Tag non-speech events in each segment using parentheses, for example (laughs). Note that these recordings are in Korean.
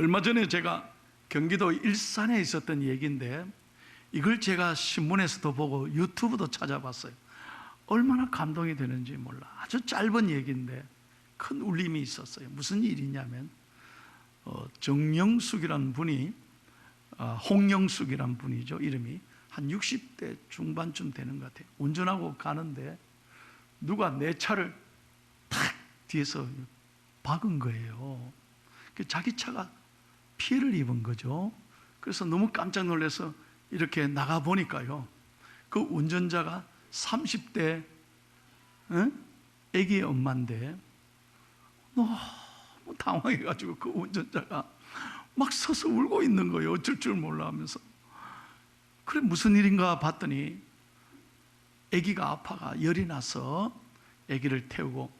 얼마 전에 제가 경기도 일산에 있었던 얘기인데 이걸 제가 신문에서도 보고 유튜브도 찾아봤어요. 얼마나 감동이 되는지 몰라. 아주 짧은 얘기인데 큰 울림이 있었어요. 무슨 일이냐면 어, 정영숙이라는 분이 아, 홍영숙이라는 분이죠. 이름이 한 60대 중반쯤 되는 것 같아요. 운전하고 가는데 누가 내 차를 탁 뒤에서 박은 거예요. 그 자기 차가 피해를 입은 거죠. 그래서 너무 깜짝 놀라서 이렇게 나가 보니까요. 그 운전자가 30대 응? 애기 엄마인데 너무 당황해가지고 그 운전자가 막 서서 울고 있는 거예요. 어쩔 줄 몰라 하면서. 그래 무슨 일인가 봤더니 아기가 아파가 열이 나서 아기를 태우고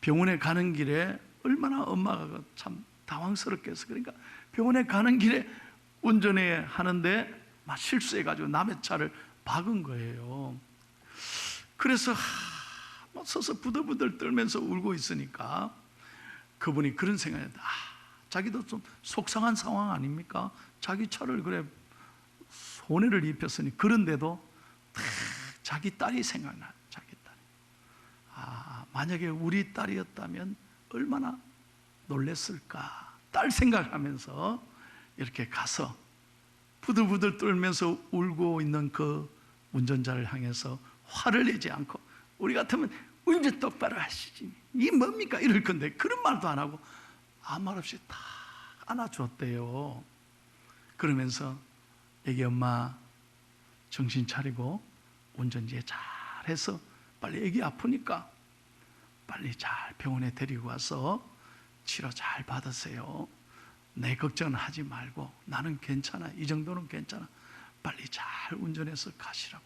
병원에 가는 길에 얼마나 엄마가 참 당황스럽겠어. 그러니까 병원에 가는 길에 운전해 하는데 막 실수해가지고 남의 차를 박은 거예요. 그래서 하, 막 서서 부들부들 떨면서 울고 있으니까 그분이 그런 생각이 아, 자기도 좀 속상한 상황 아닙니까? 자기 차를 그래 손해를 입혔으니 그런데도 탁 자기 딸이 생각나. 자기 딸. 아, 만약에 우리 딸이었다면 얼마나 놀랬을까. 딸 생각하면서 이렇게 가서 부들부들 떨면서 울고 있는 그 운전자를 향해서 화를 내지 않고 우리 같으면 운전 똑바로 하시지. 이 뭡니까? 이럴 건데 그런 말도 안 하고 아무 말 없이 다 안아줬대요. 그러면서 애기 엄마 정신 차리고 운전 이제 잘해서 빨리 애기 아프니까 빨리 잘 병원에 데리고 와서 치료 잘 받으세요. 내 걱정은 하지 말고 나는 괜찮아. 이 정도는 괜찮아. 빨리 잘 운전해서 가시라고.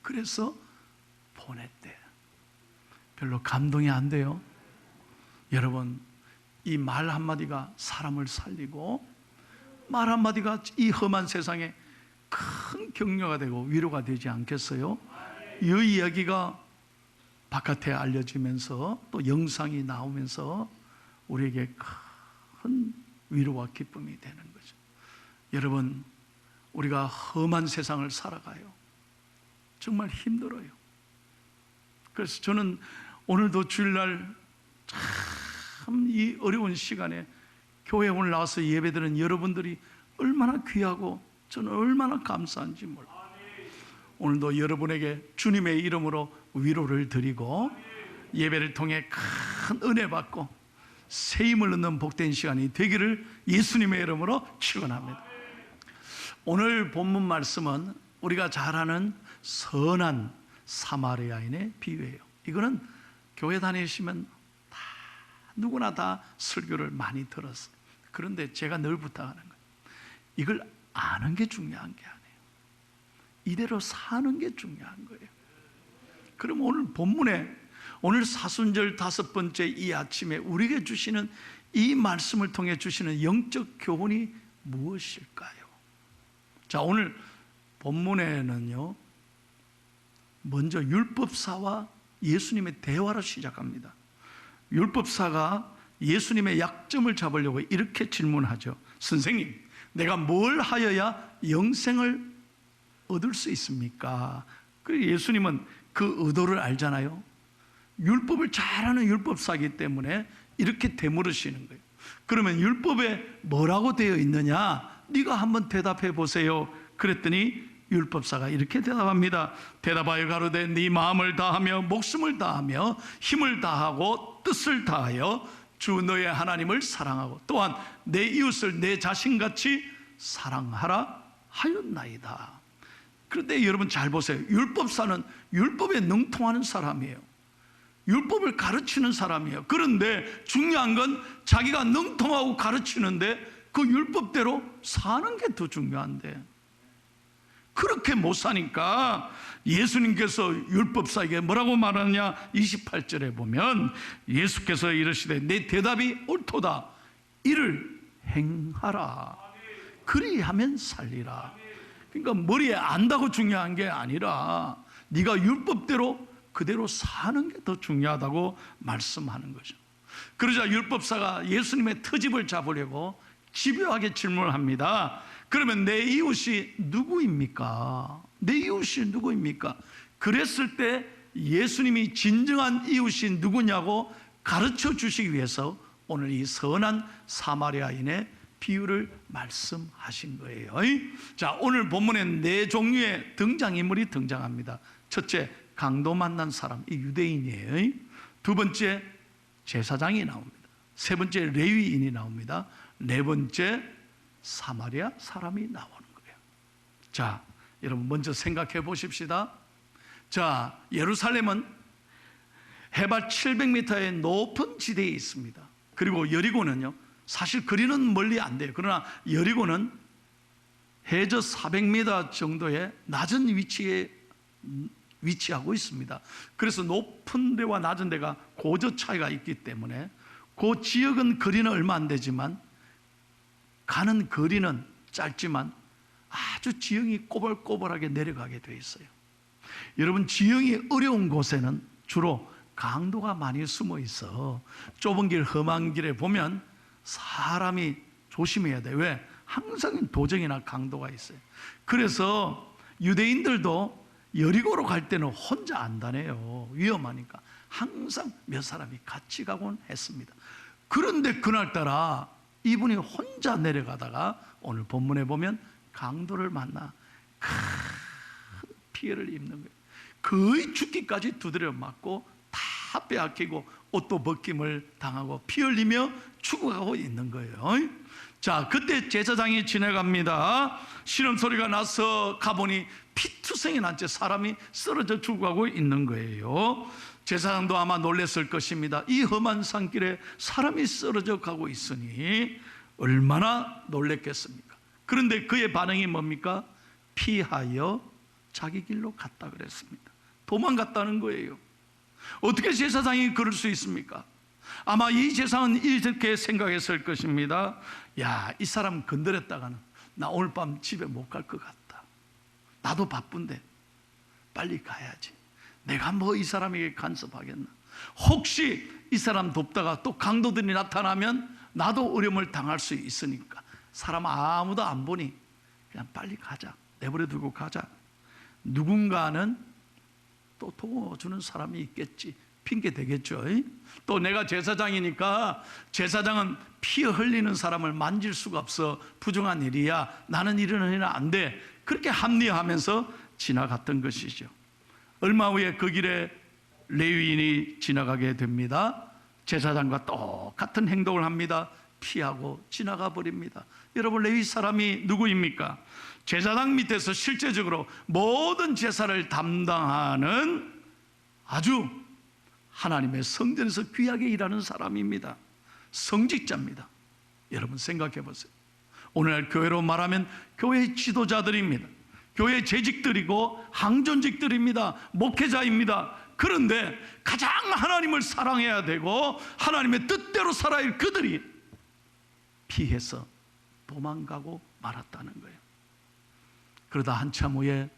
그래서 보냈대. 별로 감동이 안 돼요. 여러분, 이 말 한마디가 사람을 살리고 말 한마디가 이 험한 세상에 큰 격려가 되고 위로가 되지 않겠어요? 이 이야기가 바깥에 알려지면서 또 영상이 나오면서 우리에게 큰 위로와 기쁨이 되는 거죠. 여러분, 우리가 험한 세상을 살아가요. 정말 힘들어요. 그래서 저는 오늘도 주일날 참 이 어려운 시간에 교회 오늘 나와서 예배드는 여러분들이 얼마나 귀하고 저는 얼마나 감사한지 몰라. 오늘도 여러분에게 주님의 이름으로 위로를 드리고 예배를 통해 큰 은혜 받고 새 힘을 얻는 복된 시간이 되기를 예수님의 이름으로 축원합니다. 오늘 본문 말씀은 우리가 잘 아는 선한 사마리아인의 비유예요. 이거는 교회 다니시면 다 누구나 다 설교를 많이 들었어요. 그런데 제가 늘 부탁하는 거예요. 이걸 아는 게 중요한 게 아니에요. 이대로 사는 게 중요한 거예요. 그럼 오늘 본문에 오늘 사순절 다섯 번째 이 아침에 우리에게 주시는 이 말씀을 통해 주시는 영적 교훈이 무엇일까요? 자, 오늘 본문에는요, 먼저 율법사와 예수님의 대화로 시작합니다. 율법사가 예수님의 약점을 잡으려고 이렇게 질문하죠. 선생님, 내가 뭘 하여야 영생을 얻을 수 있습니까? 그 예수님은 그 의도를 알잖아요. 율법을 잘 아는 율법사기 때문에 이렇게 되물으시는 거예요. 그러면 율법에 뭐라고 되어 있느냐? 네가 한번 대답해 보세요. 그랬더니 율법사가 이렇게 대답합니다. 대답하여 가로되 네 마음을 다하며 목숨을 다하며 힘을 다하고 뜻을 다하여 주 너의 하나님을 사랑하고 또한 내 이웃을 내 자신같이 사랑하라 하였나이다. 그런데 여러분 잘 보세요. 율법사는 율법에 능통하는 사람이에요. 율법을 가르치는 사람이에요. 그런데 중요한 건 자기가 능통하고 가르치는데 그 율법대로 사는 게 더 중요한데. 그렇게 못 사니까 예수님께서 율법사에게 뭐라고 말하느냐? 28절에 보면 예수께서 이르시되 내 대답이 옳도다. 이를 행하라. 그리하면 살리라. 그러니까 머리에 안다고 중요한 게 아니라 네가 율법대로 그대로 사는 게 더 중요하다고 말씀하는 거죠 그러자 율법사가 예수님의 터집을 잡으려고 집요하게 질문을 합니다. 그러면 내 이웃이 누구입니까? 내 이웃이 누구입니까? 그랬을 때 예수님이 진정한 이웃이 누구냐고 가르쳐 주시기 위해서 오늘 이 선한 사마리아인의 비유를 말씀하신 거예요. 자, 오늘 본문에 네 종류의 등장인물이 등장합니다. 첫째, 강도 만난 사람, 이 유대인이에요. 두 번째, 제사장이 나옵니다. 세 번째, 레위인이 나옵니다. 네 번째, 사마리아 사람이 나오는 거예요. 자, 여러분 먼저 생각해 보십시다. 자, 예루살렘은 해발 700m의 높은 지대에 있습니다. 그리고 여리고는요, 사실 거리는 멀리 안 돼요. 그러나 여리고는 해저 400m 정도의 낮은 위치에 위치하고 있습니다. 그래서 높은 데와 낮은 데가 고저 차이가 있기 때문에 그 지역은 거리는 얼마 안 되지만 가는 거리는 짧지만 아주 지형이 꼬불꼬불하게 내려가게 돼 있어요. 여러분 지형이 어려운 곳에는 주로 강도가 많이 숨어 있어 좁은 길 험한 길에 보면 사람이 조심해야 돼. 왜? 항상 도정이나 강도가 있어요. 그래서 유대인들도 여리고로 갈 때는 혼자 안 다녀요. 위험하니까. 항상 몇 사람이 같이 가곤 했습니다. 그런데 그날따라 이분이 혼자 내려가다가 오늘 본문에 보면 강도를 만나 큰 피해를 입는 거예요. 거의 죽기까지 두드려 맞고 다 빼앗기고 옷도 벗김을 당하고 피 흘리며 죽어가고 있는 거예요. 자, 그때 제사장이 지나갑니다. 신음 소리가 나서 가보니 피투성이 난 채 사람이 쓰러져 죽어가고 있는 거예요. 제사장도 아마 놀랬을 것입니다. 이 험한 산길에 사람이 쓰러져 가고 있으니 얼마나 놀랬겠습니까? 그런데 그의 반응이 뭡니까? 피하여 자기 길로 갔다 그랬습니다. 도망갔다는 거예요. 어떻게 제사장이 그럴 수 있습니까? 아마 이 제사장은 이렇게 생각했을 것입니다. 야, 이 사람 건드렸다가는 나 오늘 밤 집에 못 갈 것 같다. 나도 바쁜데 빨리 가야지. 내가 뭐 이 사람에게 간섭하겠나? 혹시 이 사람 돕다가 또 강도들이 나타나면 나도 어려움을 당할 수 있으니까 사람 아무도 안 보니 그냥 빨리 가자. 내버려 두고 가자. 누군가는 또 도와주는 사람이 있겠지. 핑계 되겠죠. 또 내가 제사장이니까 제사장은 피 흘리는 사람을 만질 수가 없어 부정한 일이야. 나는 이러는 일은 안 돼. 그렇게 합리화하면서 지나갔던 것이죠. 얼마 후에 그 길에 레위인이 지나가게 됩니다. 제사장과 똑같은 행동을 합니다. 피하고 지나가 버립니다. 여러분 레위 사람이 누구입니까? 제사장 밑에서 실제적으로 모든 제사를 담당하는 아주 하나님의 성전에서 귀하게 일하는 사람입니다. 성직자입니다. 여러분 생각해 보세요. 오늘날 교회로 말하면 교회 지도자들입니다. 교회 재직들이고 항존직들입니다. 목회자입니다. 그런데 가장 하나님을 사랑해야 되고 하나님의 뜻대로 살아야 할 그들이 피해서 도망가고 말았다는 거예요. 그러다 한참 후에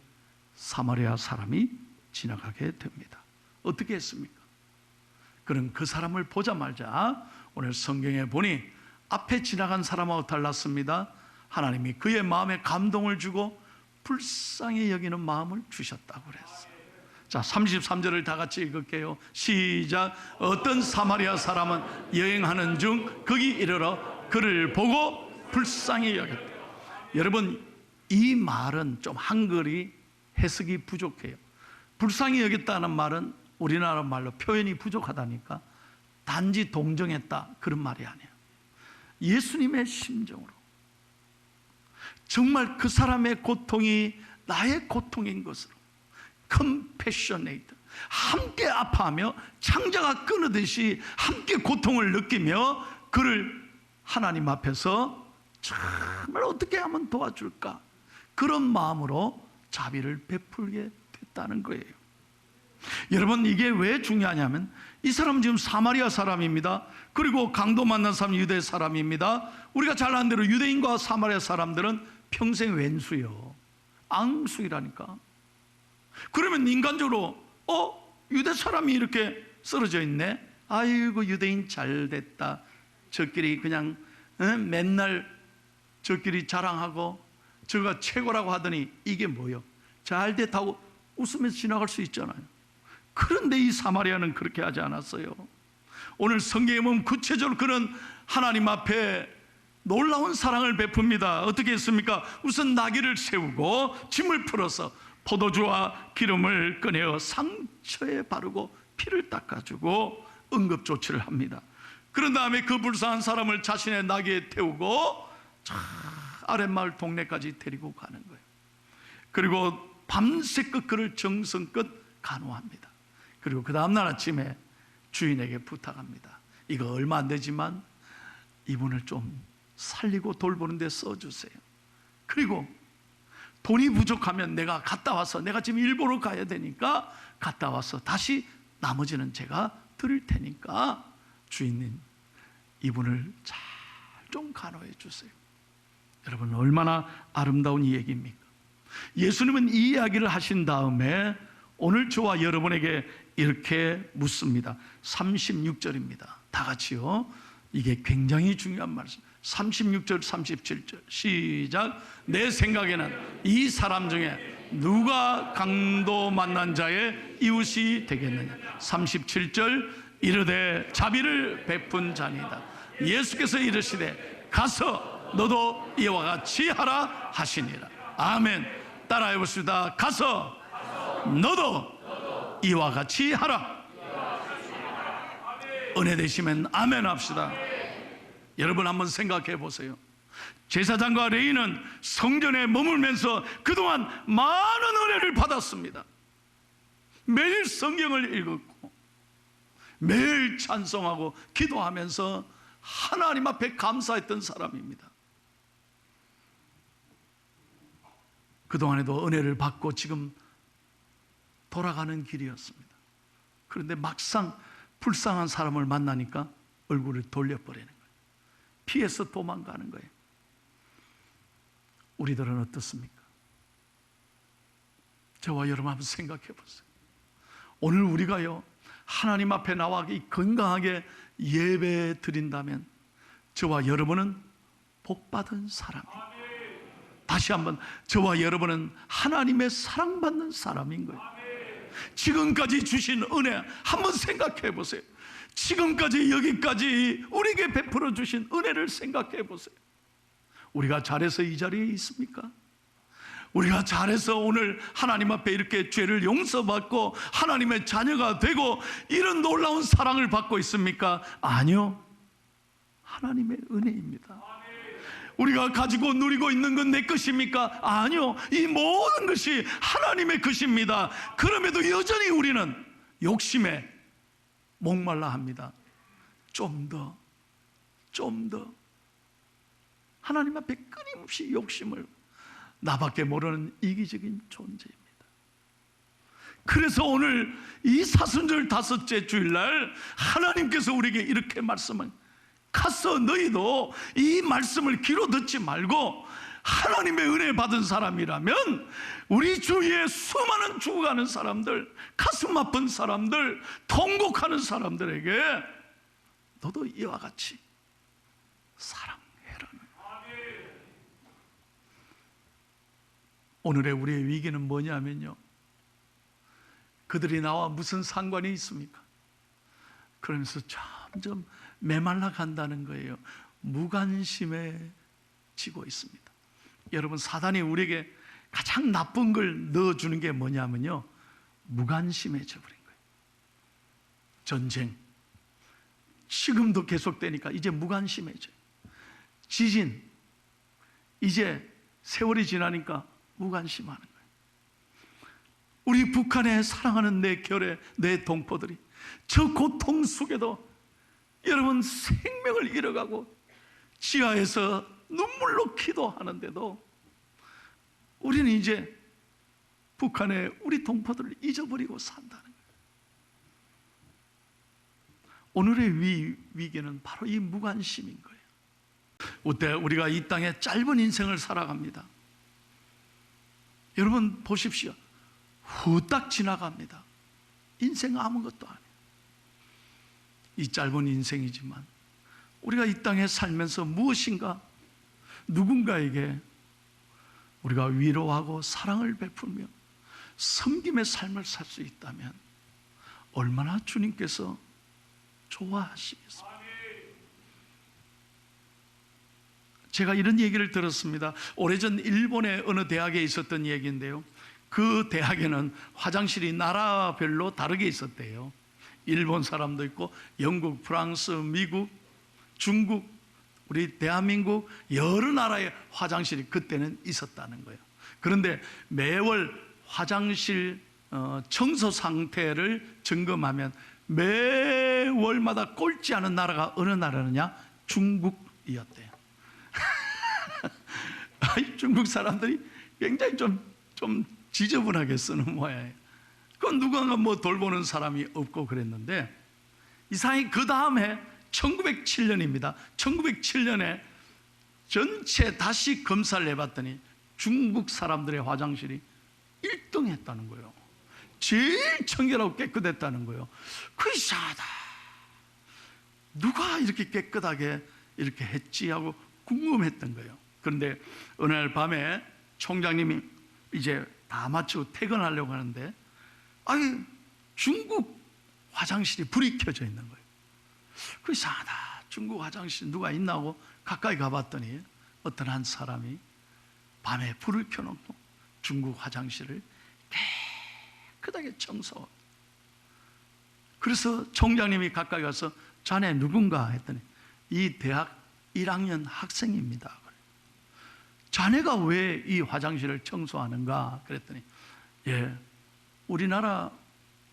사마리아 사람이 지나가게 됩니다. 어떻게 했습니까? 그는 그 사람을 보자마자 오늘 성경에 보니 앞에 지나간 사람하고 달랐습니다. 하나님이 그의 마음에 감동을 주고 불쌍히 여기는 마음을 주셨다고 그랬어요. 자, 33절을 다 같이 읽을게요. 시작. 어떤 사마리아 사람은 여행하는 중 거기 이르러 그를 보고 불쌍히 여겼다. 여러분, 이 말은 좀 한글이 해석이 부족해요. 불쌍히 여겼다는 말은 우리나라 말로 표현이 부족하다니까 단지 동정했다 그런 말이 아니에요. 예수님의 심정으로 정말 그 사람의 고통이 나의 고통인 것으로 compassionate 함께 아파하며 창자가 끊어듯이 함께 고통을 느끼며 그를 하나님 앞에서 정말 어떻게 하면 도와줄까 그런 마음으로 자비를 베풀게 됐다는 거예요. 여러분 이게 왜 중요하냐면 이 사람은 지금 사마리아 사람입니다. 그리고 강도 만난 사람 유대 사람입니다. 우리가 잘 아는 대로 유대인과 사마리아 사람들은 평생 왼수요. 앙수이라니까. 그러면 인간적으로 어 유대 사람이 이렇게 쓰러져 있네. 아이고 유대인 잘 됐다. 저끼리 그냥 어? 맨날 저끼리 자랑하고 저가 최고라고 하더니 이게 뭐요? 잘 됐다고 웃으면서 지나갈 수 있잖아요. 그런데 이 사마리아는 그렇게 하지 않았어요. 오늘 성경에 보면 구체적으로 그런 하나님 앞에 놀라운 사랑을 베풉니다. 어떻게 했습니까? 우선 나귀를 세우고 짐을 풀어서 포도주와 기름을 꺼내어 상처에 바르고 피를 닦아주고 응급 조치를 합니다. 그런 다음에 그 불쌍한 사람을 자신의 나귀에 태우고 저 아랫마을 동네까지 데리고 가는 거예요. 그리고 밤새껏 그를 정성껏 간호합니다. 그리고 그 다음날 아침에 주인에게 부탁합니다. 이거 얼마 안 되지만 이분을 좀 살리고 돌보는 데 써주세요. 그리고 돈이 부족하면 내가 갔다 와서 내가 지금 일보러 가야 되니까 갔다 와서 다시 나머지는 제가 드릴 테니까 주인님 이분을 잘 좀 간호해 주세요. 여러분 얼마나 아름다운 이 얘기입니까? 예수님은 이 이야기를 하신 다음에 오늘 저와 여러분에게 이렇게 묻습니다. 36절입니다. 다 같이요. 이게 굉장히 중요한 말씀. 36절, 37절. 시작. 내 생각에는 이 사람 중에 누가 강도 만난 자의 이웃이 되겠느냐. 37절. 이르되 자비를 베푼 자니다. 예수께서 이르시되 가서 너도 이와 같이 하라 하시니라. 아멘. 따라해 봅시다. 가서 너도 이와 같이 하라. 은혜 되시면 아멘 합시다. 여러분 한번 생각해 보세요. 제사장과 레이는 성전에 머물면서 그동안 많은 은혜를 받았습니다. 매일 성경을 읽었고 매일 찬송하고 기도하면서 하나님 앞에 감사했던 사람입니다. 그동안에도 은혜를 받고 지금 돌아가는 길이었습니다. 그런데 막상 불쌍한 사람을 만나니까 얼굴을 돌려버리는 거예요. 피해서 도망가는 거예요. 우리들은 어떻습니까? 저와 여러분 한번 생각해 보세요. 오늘 우리가요, 하나님 앞에 나와 건강하게 예배 드린다면 저와 여러분은 복받은 사람입니다. 다시 한번 저와 여러분은 하나님의 사랑받는 사람인 거예요. 지금까지 주신 은혜 한번 생각해 보세요. 지금까지 여기까지 우리에게 베풀어 주신 은혜를 생각해 보세요. 우리가 잘해서 이 자리에 있습니까? 우리가 잘해서 오늘 하나님 앞에 이렇게 죄를 용서받고 하나님의 자녀가 되고 이런 놀라운 사랑을 받고 있습니까? 아니요. 하나님의 은혜입니다. 우리가 가지고 누리고 있는 건 내 것입니까? 아니요. 이 모든 것이 하나님의 것입니다. 그럼에도 여전히 우리는 욕심에 목말라 합니다. 좀 더, 좀 더. 하나님 앞에 끊임없이 욕심을 나밖에 모르는 이기적인 존재입니다. 그래서 오늘 이 사순절 다섯째 주일날 하나님께서 우리에게 이렇게 말씀을 가서 너희도 이 말씀을 귀로 듣지 말고 하나님의 은혜 받은 사람이라면 우리 주위에 수많은 죽어가는 사람들, 가슴 아픈 사람들, 통곡하는 사람들에게 너도 이와 같이 사랑해라는 오늘의 우리의 위기는 뭐냐면요. 그들이 나와 무슨 상관이 있습니까? 그러면서 점점 메말라 간다는 거예요. 무관심해 지고 있습니다. 여러분, 사단이 우리에게 가장 나쁜 걸 넣어주는 게 뭐냐면요. 무관심해져 버린 거예요. 전쟁. 지금도 계속되니까 이제 무관심해져요. 지진. 이제 세월이 지나니까 무관심하는 거예요. 우리 북한에 사랑하는 내 결의 내 동포들이 저 고통 속에도 여러분 생명을 잃어가고 지하에서 눈물로 기도하는데도 우리는 이제 북한의 우리 동포들을 잊어버리고 산다는 거예요. 오늘의 위, 위기는 바로 이 무관심인 거예요. 그때 우리가 이 땅에 짧은 인생을 살아갑니다. 여러분 보십시오. 후딱 지나갑니다. 인생 아무것도 아니에요. 이 짧은 인생이지만 우리가 이 땅에 살면서 무엇인가 누군가에게 우리가 위로하고 사랑을 베풀며 섬김의 삶을 살 수 있다면 얼마나 주님께서 좋아하시겠습니까? 제가 이런 얘기를 들었습니다. 오래전 일본의 어느 대학에 있었던 얘기인데요. 그 대학에는 화장실이 나라별로 다르게 있었대요. 일본 사람도 있고 영국, 프랑스, 미국, 중국, 우리 대한민국 여러 나라의 화장실이 그때는 있었다는 거예요. 그런데 매월 화장실 어, 청소 상태를 점검하면 매월마다 꼴찌 않은 나라가 어느 나라느냐? 중국이었대요. (laughs) 중국 사람들이 굉장히 좀, 좀 지저분하게 쓰는 모양이에요. 그건 누군가 뭐 돌보는 사람이 없고 그랬는데 이상히 그 다음에 1907년입니다. 1907년에 전체 다시 검사를 해봤더니 중국 사람들의 화장실이 1등 했다는 거예요. 제일 청결하고 깨끗했다는 거예요. 그 이상하다. 누가 이렇게 깨끗하게 이렇게 했지 하고 궁금했던 거예요. 그런데 어느 날 밤에 총장님이 이제 다 마치고 퇴근하려고 하는데 아니 중국 화장실이 불이 켜져 있는 거예요. 그 이상하다. 중국 화장실 누가 있나고 가까이 가봤더니 어떤 한 사람이 밤에 불을 켜놓고 중국 화장실을 깨끗하게 청소. 그래서 총장님이 가까이 가서 자네 누군가 했더니 이 대학 1학년 학생입니다. 자네가 왜 이 화장실을 청소하는가? 그랬더니 예, 우리나라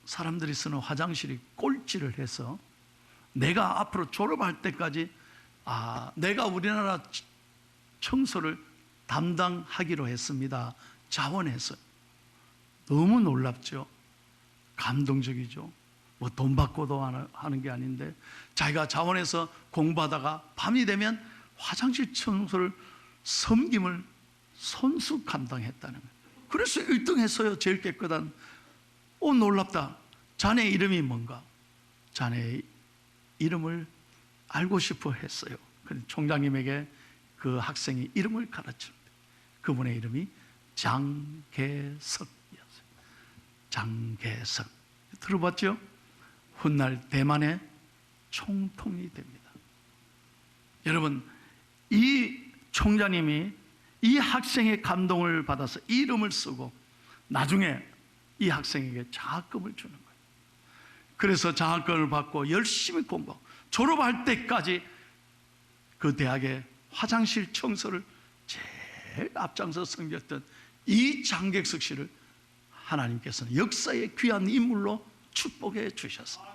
사람들이 쓰는 화장실이 꼴찌를 해서 내가 앞으로 졸업할 때까지 아, 내가 우리나라 청소를 담당하기로 했습니다. 자원해서 너무 놀랍죠. 감동적이죠. 뭐 돈 받고도 하는 게 아닌데 자기가 자원해서 공부하다가 밤이 되면 화장실 청소를 섬김을 손수 감당했다는 거예요. 그래서 1등 했어요. 제일 깨끗한. 오, 놀랍다. 자네 이름이 뭔가? 자네의 이름을 알고 싶어 했어요. 총장님에게 그 학생이 이름을 가르치는데 그분의 이름이 장계석이었어요. 장계석. 들어봤죠? 훗날 대만의 총통이 됩니다. 여러분, 이 총장님이 이 학생의 감동을 받아서 이름을 쓰고 나중에 이 학생에게 장학금을 주는 거예요. 그래서 장학금을 받고 열심히 공부하고 졸업할 때까지 그 대학의 화장실 청소를 제일 앞장서 섬겼던 이 장객석 씨를 하나님께서는 역사의 귀한 인물로 축복해 주셨어요.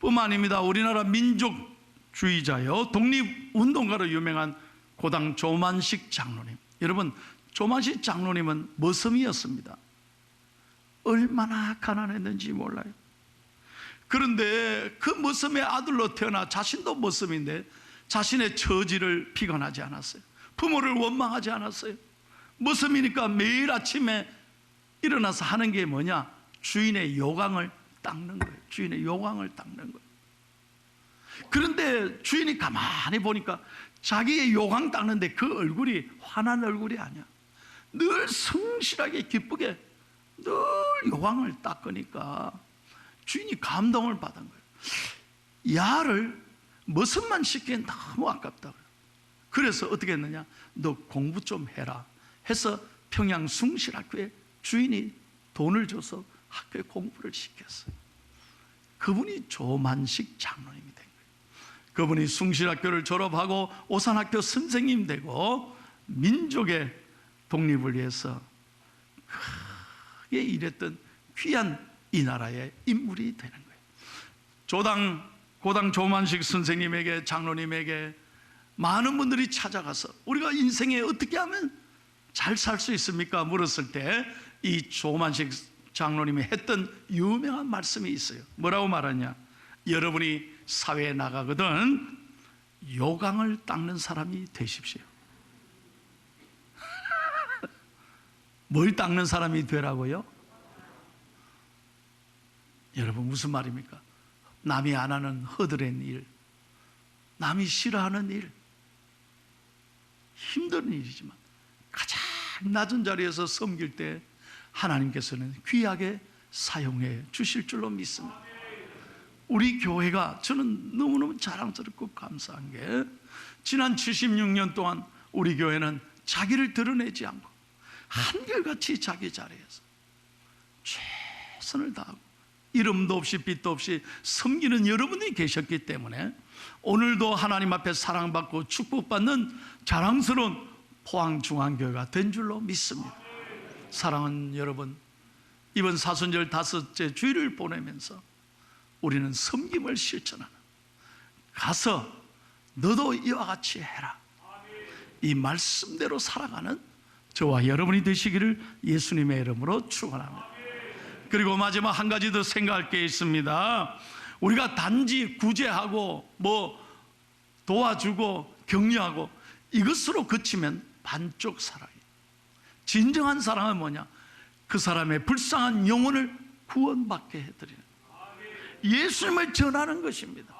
뿐만 아닙니다. 우리나라 민족주의자요 독립운동가로 유명한 고당 조만식 장로님. 여러분, 조만식 장로님은 머슴이었습니다. 얼마나 가난했는지 몰라요. 그런데 그 머슴의 아들로 태어나 자신도 머슴인데 자신의 처지를 비관하지 않았어요. 부모를 원망하지 않았어요. 머슴이니까 매일 아침에 일어나서 하는 게 뭐냐? 주인의 요강을 닦는 거예요. 주인의 요강을 닦는 거예요. 그런데 주인이 가만히 보니까 자기의 요강 닦는데 그 얼굴이 화난 얼굴이 아니야. 늘 성실하게 기쁘게 늘 요강을 닦으니까 주인이 감동을 받은 거예요. 야를 머슴만 시키기엔 너무 아깝다. 그래서 어떻게 했느냐? 너 공부 좀 해라. 해서 평양 숭실학교에 주인이 돈을 줘서 학교에 공부를 시켰어요. 그분이 조만식 장로님이 된 거예요. 그분이 숭실학교를 졸업하고 오산학교 선생님 되고 민족의 독립을 위해서 크게 일했던 귀한 이 나라의 인물이 되는 거예요. 조당 고당 조만식 선생님에게 장로님에게 많은 분들이 찾아가서 우리가 인생에 어떻게 하면 잘 살 수 있습니까? 물었을 때 이 조만식 장로님이 했던 유명한 말씀이 있어요. 뭐라고 말하냐? 여러분이 사회에 나가거든 요강을 닦는 사람이 되십시오. 뭘 닦는 사람이 되라고요? 여러분 무슨 말입니까? 남이 안 하는 허드렛 일, 남이 싫어하는 일, 힘든 일이지만 가장 낮은 자리에서 섬길 때 하나님께서는 귀하게 사용해 주실 줄로 믿습니다. 우리 교회가 저는 너무너무 자랑스럽고 감사한 게 지난 76년 동안 우리 교회는 자기를 드러내지 않고 한결같이 자기 자리에서 최선을 다하고 이름도 없이 빛도 없이 섬기는 여러분이 계셨기 때문에 오늘도 하나님 앞에 사랑받고 축복받는 자랑스러운 포항중앙교회가 된 줄로 믿습니다. 사랑하는 여러분, 이번 사순절 다섯째 주일을 보내면서 우리는 섬김을 실천하는 가서 너도 이와 같이 해라. 이 말씀대로 살아가는 저와 여러분이 되시기를 예수님의 이름으로 축원합니다. 그리고 마지막 한 가지 더 생각할 게 있습니다. 우리가 단지 구제하고 뭐 도와주고 격려하고 이것으로 그치면 반쪽 사랑이에요. 진정한 사랑은 뭐냐? 그 사람의 불쌍한 영혼을 구원받게 해드리는 예수님을 전하는 것입니다.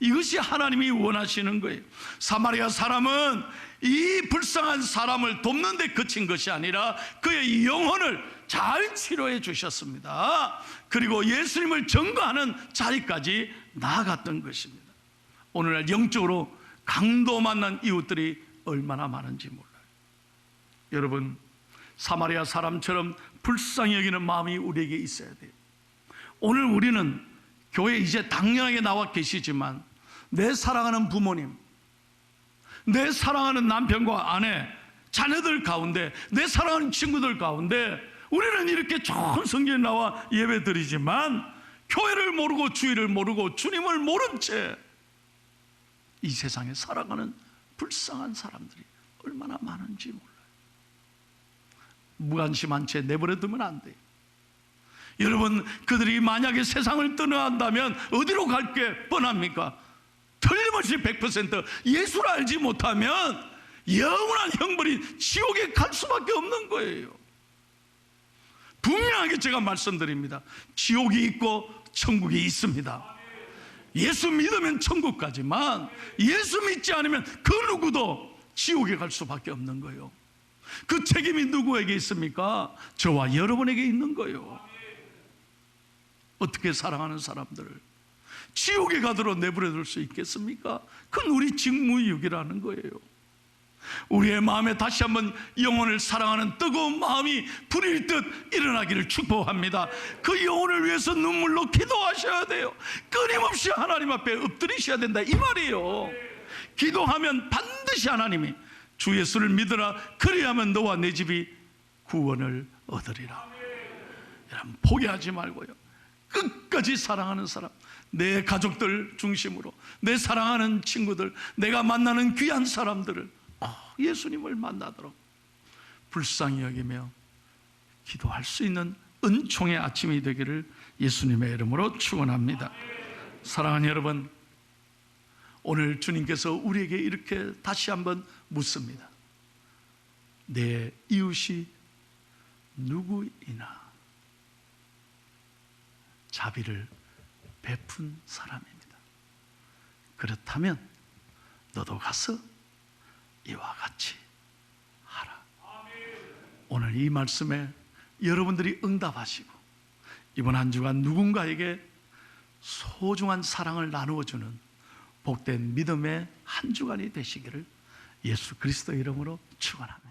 이것이 하나님이 원하시는 거예요. 사마리아 사람은 이 불쌍한 사람을 돕는 데 그친 것이 아니라 그의 영혼을 잘 치료해 주셨습니다. 그리고 예수님을 증거하는 자리까지 나아갔던 것입니다. 오늘날 영적으로 강도 만난 이웃들이 얼마나 많은지 몰라요. 여러분, 사마리아 사람처럼 불쌍히 여기는 마음이 우리에게 있어야 돼요. 오늘 우리는 교회 이제 당연하게 나와 계시지만 내 사랑하는 부모님, 내 사랑하는 남편과 아내, 자녀들 가운데, 내 사랑하는 친구들 가운데 우리는 이렇게 좋은 성경에 나와 예배 드리지만 교회를 모르고 주의를 모르고 주님을 모른 채 이 세상에 살아가는 불쌍한 사람들이 얼마나 많은지 몰라요. 무관심한 채 내버려 두면 안 돼요. 여러분, 그들이 만약에 세상을 떠나간다면 어디로 갈 게 뻔합니까? 틀림없이 100% 예수를 알지 못하면 영원한 형벌이 지옥에 갈 수밖에 없는 거예요. 분명하게 제가 말씀드립니다. 지옥이 있고 천국이 있습니다. 예수 믿으면 천국 가지만 예수 믿지 않으면 그 누구도 지옥에 갈 수밖에 없는 거예요. 그 책임이 누구에게 있습니까? 저와 여러분에게 있는 거예요. 어떻게 사랑하는 사람들을 지옥에 가도록 내버려 둘 수 있겠습니까? 그건 우리 직무유기라는 거예요. 우리의 마음에 다시 한번 영혼을 사랑하는 뜨거운 마음이 불일 듯 일어나기를 축복합니다. 그 영혼을 위해서 눈물로 기도하셔야 돼요. 끊임없이 하나님 앞에 엎드리셔야 된다. 이 말이에요. 기도하면 반드시 하나님이 주 예수를 믿으라. 그리하면 너와 내 집이 구원을 얻으리라. 여러분, 포기하지 말고요. 끝까지 사랑하는 사람, 내 가족들 중심으로, 내 사랑하는 친구들, 내가 만나는 귀한 사람들을 예수님을 만나도록 불쌍히 여기며 기도할 수 있는 은총의 아침이 되기를 예수님의 이름으로 축원합니다. 사랑하는 여러분, 오늘 주님께서 우리에게 이렇게 다시 한번 묻습니다. 내 이웃이 누구이나 자비를 베푼 사람입니다. 그렇다면 너도 가서 이와 같이 하라. 오늘 이 말씀에 여러분들이 응답하시고 이번 한 주간 누군가에게 소중한 사랑을 나누어 주는 복된 믿음의 한 주간이 되시기를 예수 그리스도 이름으로 축원합니다.